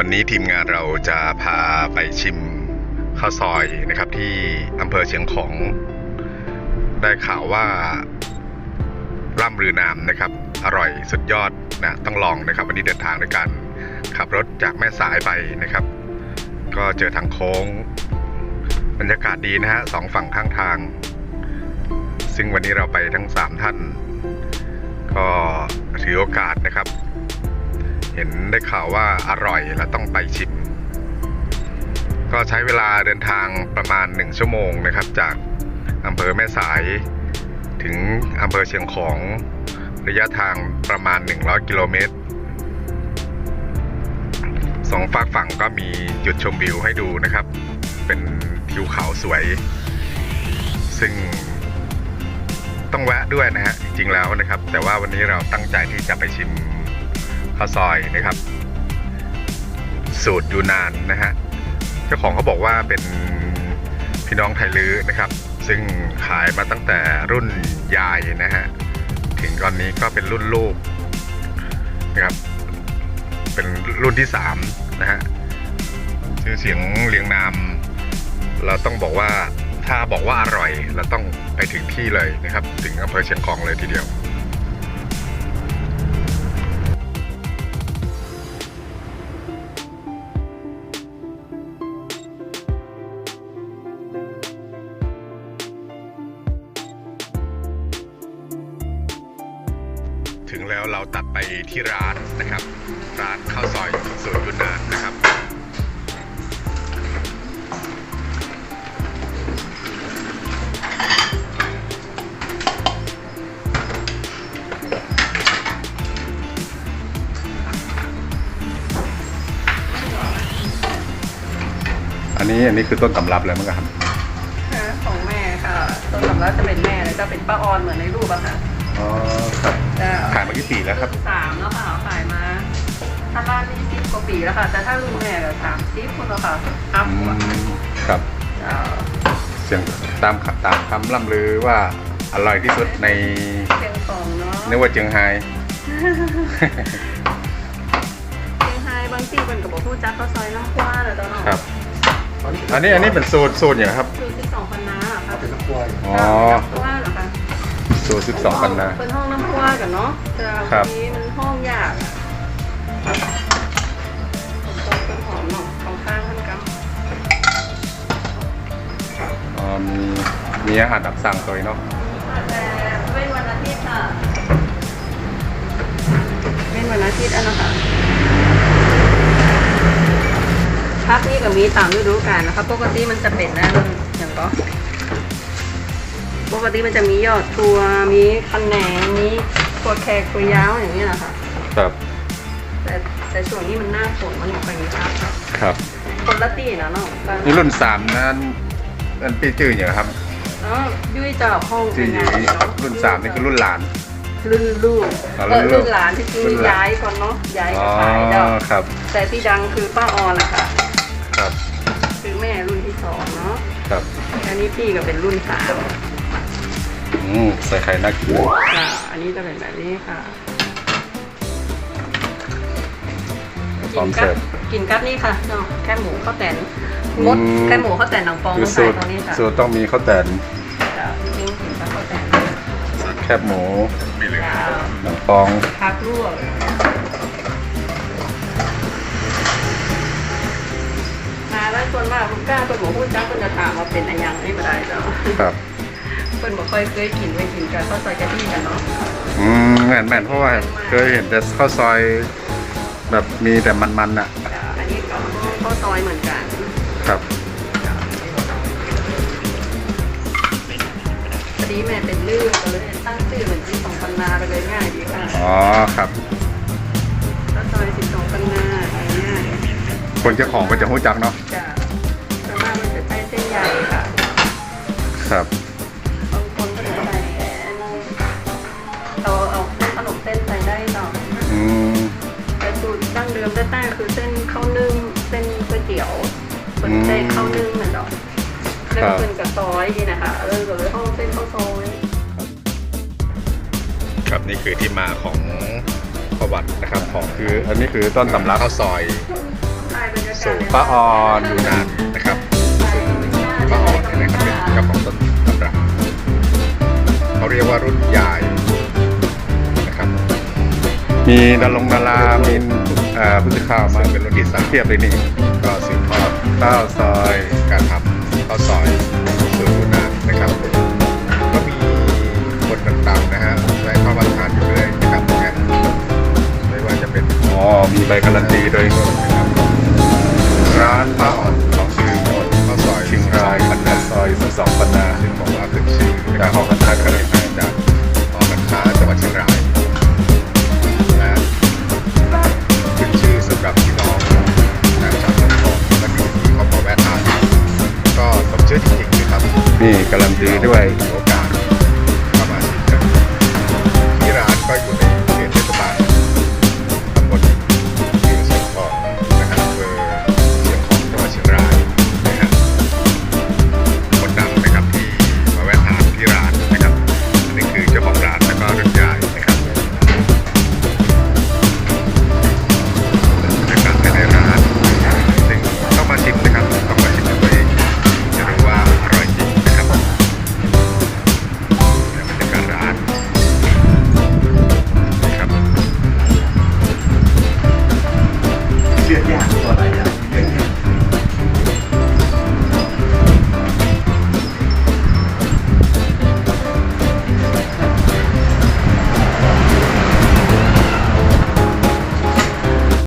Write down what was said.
วันนี้ทีมงานเราจะพาไปชิมข้าวซอยนะครับ ที่อำเภอเชียงของ ได้ข่าวว่าร่ำรือนามนะครับ อร่อยสุดยอดนะต้องลองนะครับ วันนี้เดินทางด้วยกันขับรถจากแม่สายไปนะครับ ก็เจอทางโค้ง บรรยากาศดีนะฮะสองฝั่งข้างทาง ซึ่งวันนี้เราไปทั้งสามท่าน ก็ถือโอกาสนะครับ เห็นได้ข่าวว่าอร่อยและต้องไปชิม ก็ใช้เวลาเดินทางประมาณ 1 ชั่วโมงนะครับ จากอำเภอแม่สาย ถึงอำเภอเชียงของระยะทางประมาณ 100 กิโลเมตรสองฝากฝั่งก็มีจุดชมวิวให้ดูนะครับ เป็นทิวเขาสวย ซึ่งต้องแวะด้วยนะฮะ จริงๆแล้วนะครับ แต่ว่าวันนี้เราตั้งใจที่จะไปชิม ข้าวซอยนะครับ สูตรยูนานนะฮะเจ้าของเขาบอกว่าเป็นพี่น้องไทยลื้อนะครับ ซึ่งขายมาตั้งแต่รุ่นยายนะฮะถึงตอนนี้ก็เป็นรุ่นลูกนะครับ เป็นรุ่นที่สามนะฮะชื่อเสียงเรียงนาม เราต้องบอกว่าถ้าบอกว่าอร่อย เราต้องไปถึงที่เลยนะครับ ถึงอำเภอเชียงของเลยทีเดียว ถึงแล้วเราตัดไปที่ร้านนะครับ ร้านข้าวซอยสูตรยุนนานนะครับ อันนี้อันนี้คือต้นตำรับเลยมั้งครับค่ะของแม่ค่ะต้นสำรับจะเป็นแม่แล้วจะเป็นป้าออนเหมือนในรูปอะค่ะ อ๋อครับจะ ขายมากี่ปีแล้วครับสามแล้วค่ะขายมาถ้าบ้านนี่สิบกว่าปีแล้วค่ะ แต่ถ้ารุ่นแม่ก็สามสิบคนแล้วค่ะอัพอืกว่ามครับจะเสียงตามคตามคำล่ำลือว่าอร่อยที่สุดในเชียงของเนาะนึกว่าเจียงไฮ้เชียงไฮ้บางทีเป็นกับบอกผู้จักก็ซอยน้ำคว้าเลยตอนนั้นครับอันนี้อันนี้เป็นสูตรสูตรอย่างครับคือสิบสองพันนาอะค่ะเป็นน้ำกล้วยอ๋อน้ำคว้าเหรอคะสูตรสิบสองพันนะเป็นห้องน้ำคว้ากันเนาะจะครับทีมันห้องยากอะผมชอบต้นหอมเนาะของข้างมันกันอ๋อมีมีอาหารดับสั่งตัวเองเนาะแต่เว้นวันอาทิตย์ค่ะเว้นวันอาทิตย์อันนะคะพักนี่ก็มีตามฤดูกาลนะคะปกติมันจะเป็นนะอย่างก็ปกติมันจะมียอดตัวมีคะแนนมี ตัวแขกตัวยาวอย่างนี้ยนะคะครับ แต่แต่ช่วงนี้มันหน้าฝนมันออกไปมีครับครับคนละตีนะเนาะบางนี่รุ่นสามนั้นอันปีจื่ออย่างครับอ๋อยุ้ยจะห้องจื่ออย่างนี้รุ่นสามนี่คือรุ่นหลานรุ่นลูกอ๋อเออรุ่นลูกรุ่นหลานที่จริงรุ่นหลานย้ายก่อนเนาะย้ายอ๋กัอบขายดอกครับ แต่ที่ดังคือป้าออนแหละค่ะครับ คือแม่รุ่นที่สองเนาะครับอันนี้พี่ก็เป็นรุ่นสาม อืมใส่ไข่น่ากินค่ะอันนี้จะเป็นแบบนี้ค่ะพร้อมกัเสิร์ฟ กินกับนี่ค่ะเนาะแค่หมูข้าวแตนมดอืม แค่หมูข้าวแตนหนังฟองคือต้องสูใส่ตรตรงนี้ค่ะสูตรต้องมีข้าวแตนจะนี่กินกับข้าวแตนแคบหมูมีเหลือค่ะหนังฟองพักลวกมาแล้วส่วนมากลูกก้าเป็นหมูพูดจ้าเป็นจะถามว่าเป็นอะไรยังไม่ได้เจ้าครับ เป็นบอกค่อยเคยกินไว้กินกันข้าวซอยกะทิกันเนาะอืมแม่นแม่นเพราะว่าเคยเห็นแต่ข้าวซอยแบบมีแต่มันๆอะ จ้ะอันนี้ก็ข้าวซอยเหมือนกันครับ พอดีแม่เป็นลื่นก็เลยตั้งชื่อเหมือนที่สองพันนาไปเลยง่ายดีค่ะอ๋อครับ ข้าวซอยสิบสองพันนาง่ายคนเจ้าของก็จะรู้จักเนาะๆจ้ะ ตรดั้งเดิมแต้ๆคือเส้นข้าวนึ่งเส้นก๋วยเตี๋ยวเป็นเส้นข้าวนึ่งน่ะเนาะแล้วก็เป็นกับซอยนี่นะคะเออก็เลยห้องเส้นข้าวซอยครับนี่คือที่มาของประวัตินะครับของคืออันนี้คือต้นตำรับข้าวซอยสูตรป้าออนอยู่นานนะครับซึ่งป้าออนเนี่ยนะครับเป็นเจ้าของต้นตำรับเขาเรียกว่ารุ่นยายนะครับมีดารงดารามีเอ่อ ผู้สื่อข่าวมาเป็นรุ่นที่สามเทียบเลยนี่ก็สืบทอดข้าวซอยการทำข้าวซอยสูตรอยู่นานนะครับ ก็มีคนต่างๆนะฮะแวะเข้ามาทานอยู่เลยนะครับงั้นไม่ว่าจะเป็นอ๋อมีใบการันตีโดยนะครับร้านป้าอ่อนของชื่อ